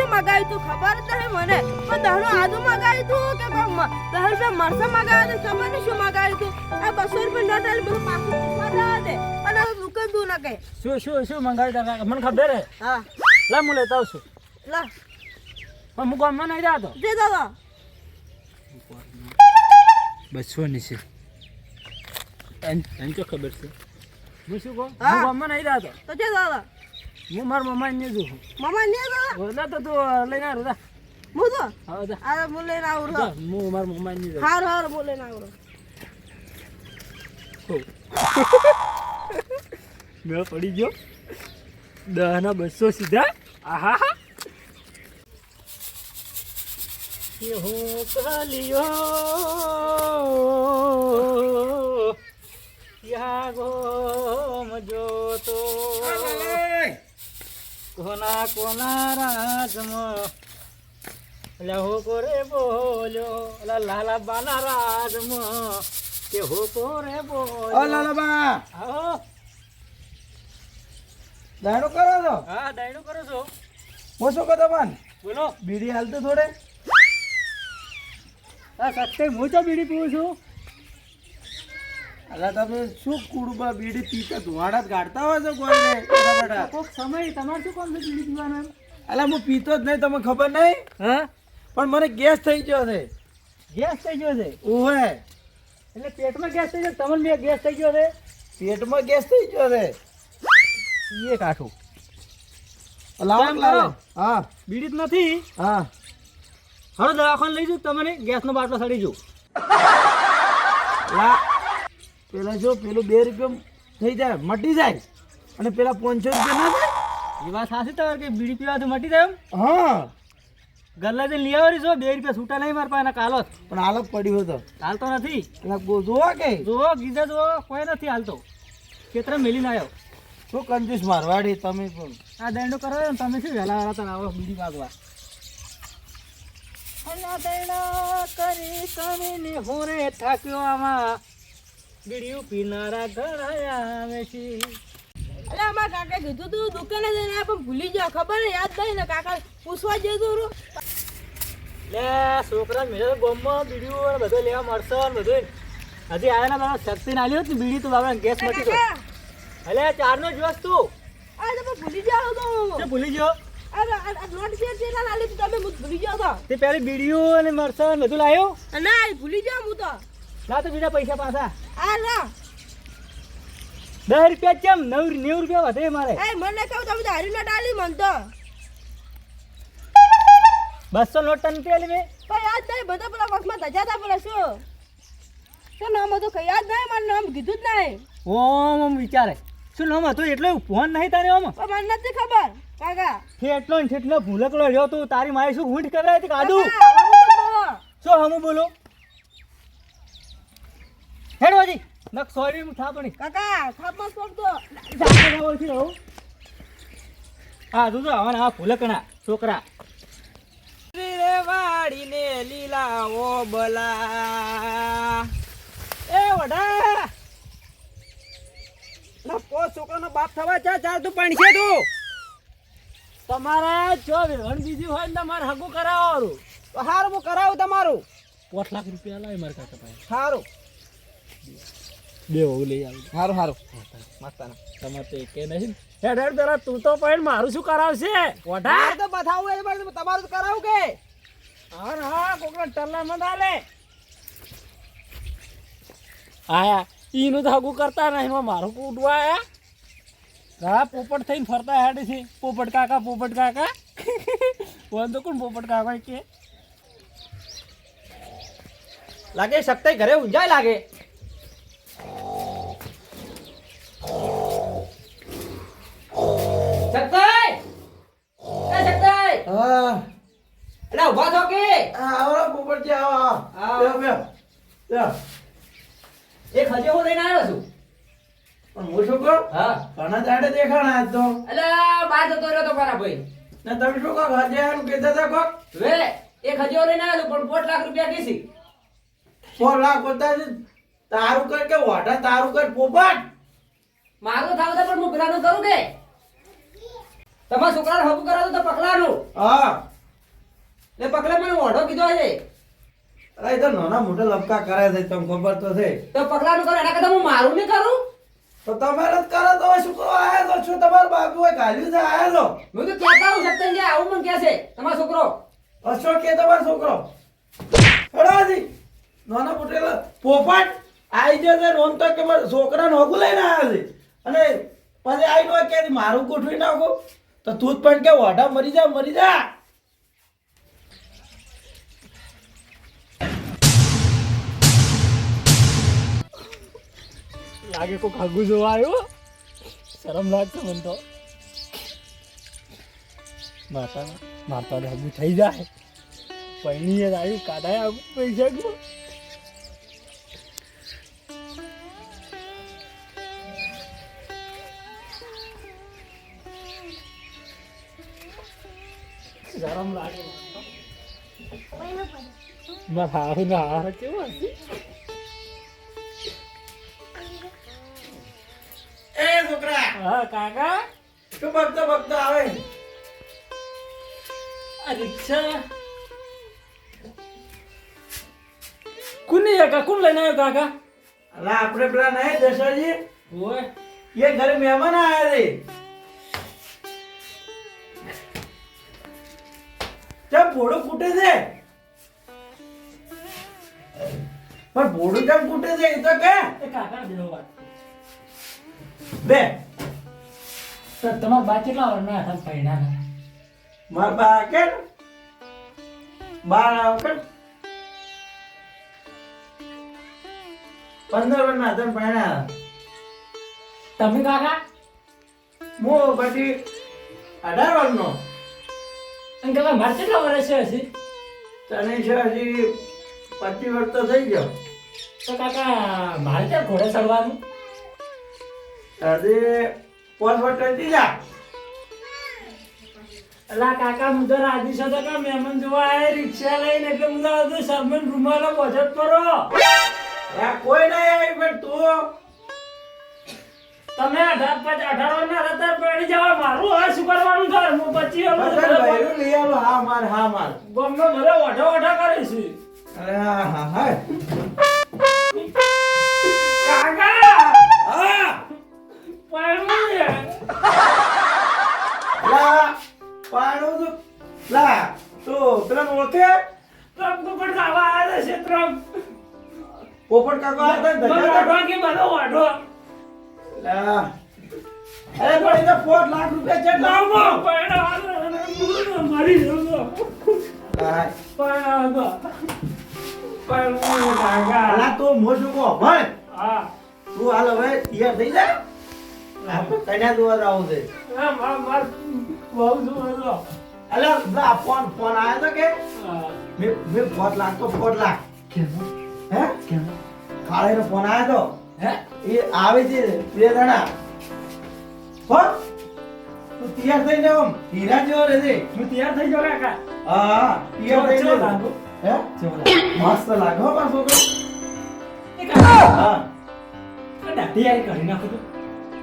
શું મગાવ્યું તું ખબર જ નહીં મને. પણ દહનો આદુ મગાવ્યું તું કે દહ રૂપિયા મરસા મગાવ્યા તું ખબર નહીં શું મગાવ્યું તું? આ બસો રૂપિયા નોટ આલી બધું પાછું દે અને દુકાન તું ના કહે શું શું શું મંગાવ્યું તા મને ખબર હે. હા. લા હું લેતા આવશું લા. પણ હું ગામમાં નહીં જાતો. જે દાદા. બસો ની છે. એમ તો ખબર છે? હું શું કહું? હા. હું ગામમાં નહીં જાતો. તો જે દાદા. હું મારા મમ્માને નહીં જોઉં. મામા ને દાદા ઓલા તો તું લઈને આવ્યો જા. હું તો હા જા. આ હું લઈને આવું જા, હું મારા મમ્માને નહીં જોઉં. હાર હાર હું લઈને આવું મેં પડી ગયો. દહના બસો સીધા. આહા કે હો કાલિયો. યા ગો મજો તો. કોના કોના રાજમાં? એટલે હો કોરે બોલ્યો અલા લાલા બાના રાજમાં? કે હો કોરે બોલ્યો? લાલાબા! આવો દાડો કરો છો? હા ડાયણું કરો છો. શું કહો પણ બોલો. બીડી હાલતો થોડે? આ સત્ય હું તો બીડી પીવું છું? અલા તમે શું કુડબા બીડી પીતા? ધુવાડા જ ગાડતા હોય છો કોઈને? કોક સમય તમારે શું કોણ બીડી પીવાનું અલા હું પીતો જ નહીં તમને ખબર નહીં? હા? પણ મને ગેસ થઈ ગયો છે. ગેસ થઈ ગયો છે? ઓહે એટલે પેટમાં ગેસ થઈ ગયો તમને મેં ગેસ થઈ ગયો છે? પેટમાં ગેસ થઈ ગયો છે. એ કાઠું. લાવો. લાવો હા. બીડી જ નથી? હા. હવે દવાખાને લઈ જાઉં તમને ગેસનો બાટલો સડી જાઉં. પેલા જો પેલું બે રૂપિયા થઈ જાય મટી જાય. અને પેલા પાંચસો રૂપિયા ના થાય? એ વાત સાચી તમારે કે બીડી પીવાથી મટી જાય એમ? હા. ગલ્લા જઈને લઈ આવરી છો બે રૂપિયા છૂટા નહીં મારા પાસે કાલો જ. પણ હાલત પડ્યો હતો હાલતો નથી. પેલા ગો- કે? જોવો ગીધા જોવો કોઈ નથી હાલતો. ખેતરે મેલીને આવ્યો. શું કંજૂસ મારવાડી તમે પણ? આ દંડો કરો ને તમે શું વહેલા વહેલા તો આવો બીડી વાગવા. અલા દંડા કરી કરીને હોરે થાક્યો આમાં. બીડીયું પીનારા ઘર આવે છે. અરે અમારા કાકા કીધું તું દુકાને જઈને પણ ભૂલી જાવ ખબર યાદ નહીં ને કાકા પૂછવા જતું રહ્યું. લે છોકરા મેરે તો ગોમમાં બીડીયું ને બધું લેવા મળશે ને બધું. હજી આવ્યા ના બાબા શક્તિ ના લ્યો બીડી તો બાબા ગેસ મટી ગયો. અલે ચારનો જ વસ્તુ. તું અરે તમે ભૂલી જાવ તો. ભૂલી ગયો? તે ના લાલી તમે ભૂલી જાવ તો. તે પેલી બીડીયું અને મરસા બધું લાવ્યો ના ભૂલી જાવ હું તો. ના તો બીજા પૈસા પાછા. આ ના દસ રૂપિયા કેમ? નવ નેવું રૂપિયા વધે મારે. એ મને કહું તમે તો હારી નોટ આલી મન તો. બસો નોટ તને પેલી મેં. પણ યાદ નહીં બધા પેલા વખમાં ધજા હતા પેલા શું? શું નામ હતું? કઈ યાદ નહીં મારું નામ કીધું જ નહીં. ઓમ ઓમ વિચારે. શું નામ હતું? એટલે ફોન નહીં તારે ઓમ મને નથી ખબર કાકા. એટલો ને ઠેટલો ભૂલકલો રહ્યો તું. તારી માય શું ઊંઠ કરાય કાદુ. શું હમું બોલો? હેડ વાજી નક સોરી હું થાપણી. કાકા થાપમાં છોડતો હા તું તો હવે આ ભૂલકણા છોકરા. રે વાડીને લીલા ઓ બલા. એ વડા. ના પો છોકરાનો બાપ થવા ચા ચાલ તું પાણી છે તું. તમારે જો વેવણ બીજી હોય ને તમારે હગું કરાવો તો હારું હું કરાવું તમારું. પોઠ લાખ રૂપિયા લાવી મારે કાકા ભાઈ સારું બે વહુ લઈ આવી. સારું સારું મસ્તાના. તમારે તો એકે નહીં હેડ હેડ પેલા તું તો પણ મારું શું કરાવશે? વડા તો બતાવું એ પણ તમારું તો કરાવું કે? હા હા કોકના ટલ્લા મત આલે આયા ઈનું તો હગું કરતા નહીં એમાં મારું કૂટવા આયા. ઘણા પોપટ થઈને ફરતા હેડે છે. પોપટ કાકા પોપટ કાકા. વન તો કોણ પોપટ કાકા કે? લાગે સપ્તાહ ઘરે ઊંઝાય લાગે. હા. એટલે ઊભા થો કે? આવો પોપટજી આવો આવો. બે બે. એક હજે હું લઈને આવ્યો છું. પણ હું શું કહું? હા. ઘણા દાડે દેખાણા આજ તો. એટલે બહાર જતો રહ્યો તો મારા ભાઈ. ને તમે શું કહો હજારનું કહેતા હતા કોક? વે એક હજે લઈને આવ્યો પણ પોટ લાખ રૂપિયા કીધી પોટ લાખ પોતા તારું કર કે વાટા તારું કર પોપટ? મારું થાવ તો પણ હું પેલાનું કરું કે? તમારા છોકરાને હકુ કરાવું તો પકડાનું. હા. લે પકલે મને ઓઢો કીધો છે. અરે તો નાના મોટા લપકા કરે છે તમને ખબર તો છે. તો પકલાનું કરો એના કરતા હું મારું નહીં કરું? તો તમારે જ કરો તો છોકરો આયા છો શું તમારા બાપુ એ ગાલ્યું છે આયા છો હું તો કહેતા હું સત્તન જે આવું મને કહે છે તમારો છોકરો. અશોક કે તમારો છોકરો. હડાજી નાના મોટેલા પોપટ આઈ જશે છે રોમ તો કે મારા છોકરાને હોગું લઈને આવ્યા છે. અને પછી આવીને કે મારું ગોઠવી નાખો. તો તું જ પણ કે ઓઢા મરી જા મરી જા. લાગે કોઈ ખાગું જોવા આવ્યો શરમ લાગશે મને તો. માતા માતા હગું થઈ જાય. પૈણીએ આવી કાઢાય આવું પૈસા ગયો શરમ લાગે મારા હારું ના હાર કેવો હશે? એ છોકરા હા કાકા? શું બગતો બગતો આવે? આ રિક્ષા. કુની કાકા? કોણ લઈને આવ્યો કાકા? અલા આપણે પેલા નહીં દશરજી ઓય. એ ઘરે મહેમાન આયા છે. ભોળું ફૂટે છે. પણ ભોળું કેમ ફૂટે છે એ તો કે? એ કાકા દેવો વાત. બે. તો તમારા બા કેટલા વર્ષના હતા પૈણા માર બા કે? બાર આવ કે? પંદર વર્ષના હતા પૈણા. તમે કાકા? હું પછી અઢાર વર્ષનો. અને કાકા મારે કેટલા વર્ષ હશે તને છે હજી પચીસ વર્ષ તો થઈ ગયો. તો કાકા મારે ત્યાં ઘોડે ચડવાનું. હજી પાંચ વર્ષ થઈ જા. અલા કાકા હું તો રાજી છો. તો કે મહેમાન જોવા આવે રિક્ષા લઈને? એટલે હું તો સરમન રૂમાલો બચત કરો. કોઈ નહીં આવી પણ તું તમે અઢાર પાંચ અઢાર વર્ષના હતા પડી જવા મારું હવે શું કરવાનું થાય હું પછી હવે લઈ આવો હા માર હા માર. ગમે ભલે ઓઢા ઓઢા કરીશું. અરે હા હા હા. મારી જતો લા પાડવા પાડવું કાકા અલા તું મોશું કો ભણ. હા. તું હાલ હવે તૈયાર થઈ જા. આપણે કન્યા જોવા આવું છે. હા માર માર બહુ અલા ફોન ફોન આવ્યો તો કે? મેં મેં લાખ તો પોત લાખ કેમ હે? કેમ કાળેનો ફોન આવ્યો હે? એ આવે છે બે જણા. હો તું તૈયાર થઈ જાવ આમ. હીરા જેવો રહેજે હું તૈયાર થઈ જાવ કાકા. હા તૈયાર થઈ જાવ. લાગો. હે? મસ્ત લાગો મારો છોકરો. એ કાકા. હા. આ દાઢી યાર કરી નાખો તો.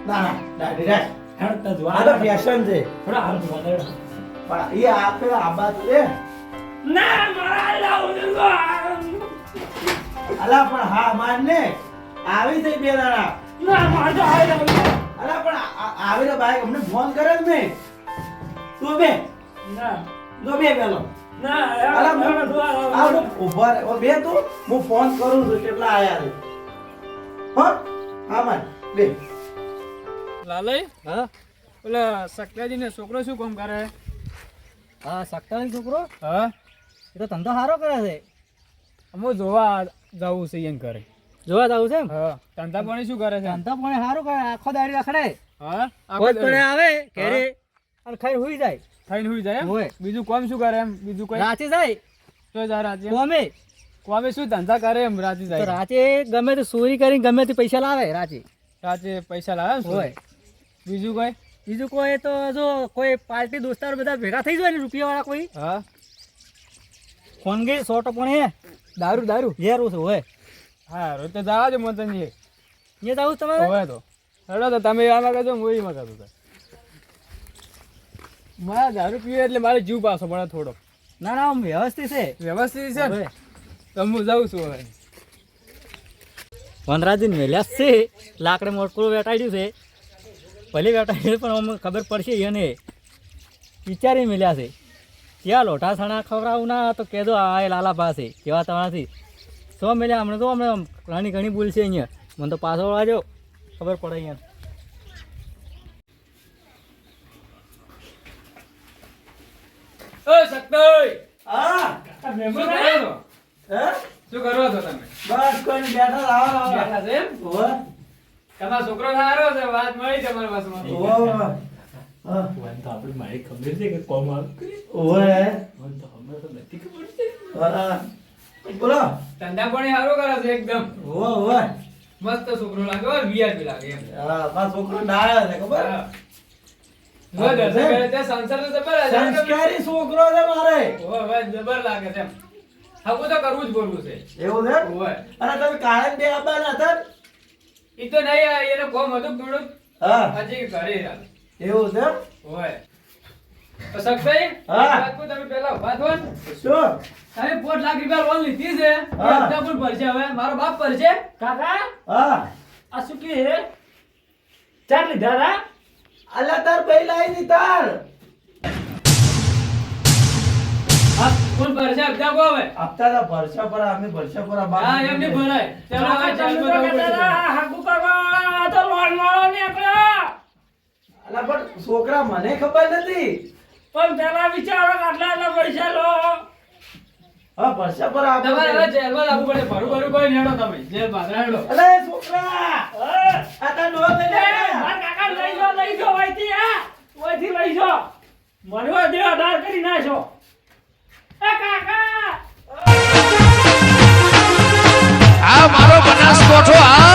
ના ના દાઢી રાખ. હેડ તો આ ફેશન છે. થોડા હાલ જોવા દે. પણ એ આપે આબા તો રે ના મારા લાવું અલા પણ હા માન ને આવી થઈ બે દાડા. ના મારા હાય લાવું અલા પણ આ- આ- ભાઈ અમને ફોન કરે જ નહીં. તું બે. ના. જો બે પેલો ના અલા યાર હું- હું ઊભા રહે. ઓ બે તું હું ફોન કરું છું કેટલા આયા છે. હો? હા માન બે. લાલય? હા? ઓલા સક્યાજી ને છોકરો શું કામ કરે? હા સક્તાની છોકરો? હા. એ તો ધંધો સારો કરે છે. અમો જોવા જવું છે એમ કરે જોવા જવું છે હા ધંધા પાણી શું કરે છે? ધંધા પણ સારું કરે આખો દાડી રખડે. હા? પણ આવે ઘેરે અને ખાઈ હુઈ જાય. ખાઈને હુઈ જાય હોય. બીજું કોમ શું કરે એમ? બીજું કોઈ? રાતે જાય. તો જા રાતે કોમે? કોમે શું ધંધા કરે એમ રાતે જાય? રાતે ગમે તે ચોરી કરીને ગમે તે પૈસા લાવે રાતે. રાતે પૈસા લાવે હોય. બીજું કોઈ? બીજું કોઈ તો જો કોઈ પાર્ટી દોસ્તાર બધા ભેગા થઈ જાય ને રૂપિયા વાળા કોઈ? હા. ફોન ગઈ સો પણ હે. દારૂ દારૂ. ઘેર ઓછું હોય. હા રોજ તો જવા દે મોતન છે અહીંયા જવું હવે તો. હેડો તો તમે આમાં કહેજો હું એમાં કહું તો. મારા દારૂ પીવે એટલે મારે જીવ પાછો પડે થોડો ના ના આમ વ્યવસ્થિત છે. વ્યવસ્થિત છે ને? તો હું જાઉં છું હવે. વનરાજી મેલ્યા છે. લાકડે મોટકું વેટાડ્યું છે. ભલે વેટાડ્યું પણ અમને ખબર પડશે એને. વિચારી મેલ્યા છે. ત્યાં લોઢા સણા ખવડાવું ના તો કહેજો આ લાલા પાસે કેવા તમારાથી? સો મેલ્યા હમણાં તો હમણાં ઘણી ઘણી ભૂલ છે અહીંયા. મને તો પાછો વાજો ખબર પડે અહીંયા. છોકરો સારો છે. વાત મળી તમારા પાસમાં. ઓવે ઓવે તો આપણે મારી ખબર છે કે કોમ આવે ઓવે મને તો હમણાં તો નથી ખબર છે. બોલો. ધંધા પાણી સારો કરે છે એકદમ. ઓવે ઓવે મસ્ત છોકરો લાગે હો વીઆઈપી લાગે એમ. હા બસ છોકરો ડાયો છે ખબર? તો જબર હજાર કરોડ- સંસ્કારી છોકરો છે મારે. ઓવે, ઓવે, જબર લાગે છે એમ. આવું તો કરવું જ બોલવું છે. એવું છે. અને તમે કાળા બે આપવાના હતા એ તો નહીં એને કોમ હતું થોડુંક હા. હજી ઘરે એવું છે ઓવે. તો સક્ષભાઈ, હા. એક વાત કહું, તમે પહેલા ઊભા થો શું? તમે પાંચ લાખ રૂપિયા લોન લીધી છે હપ્તા પણ ભરશે હવે. મારો બાપ ભરશે. કાકા હા. આ શું કે હે ચાર લીધા હતા? અલ્યા તાર ભાઈ લાવી દી તાર. કોણ ભરશે? હપ્તા કહો હવે. હપ્તા તો ભરસા પર અમે ભરસા પર હા એમ નહીં ભરાય. ચાલો હવે જેલમાં જવું પડશે. અલા પણ છોકરા મને ખબર નથી. પણ તેના વિચારો આટલા આટલા પૈસા લો. ભરું ભરું કોઈ નેડો આ તા નો લઈ લે. કાકા લઈ જો લઈ આ વઈથી લઈ જો મને કરી નાખો એ કાકા! આ મારો બનાસ કોઠો આ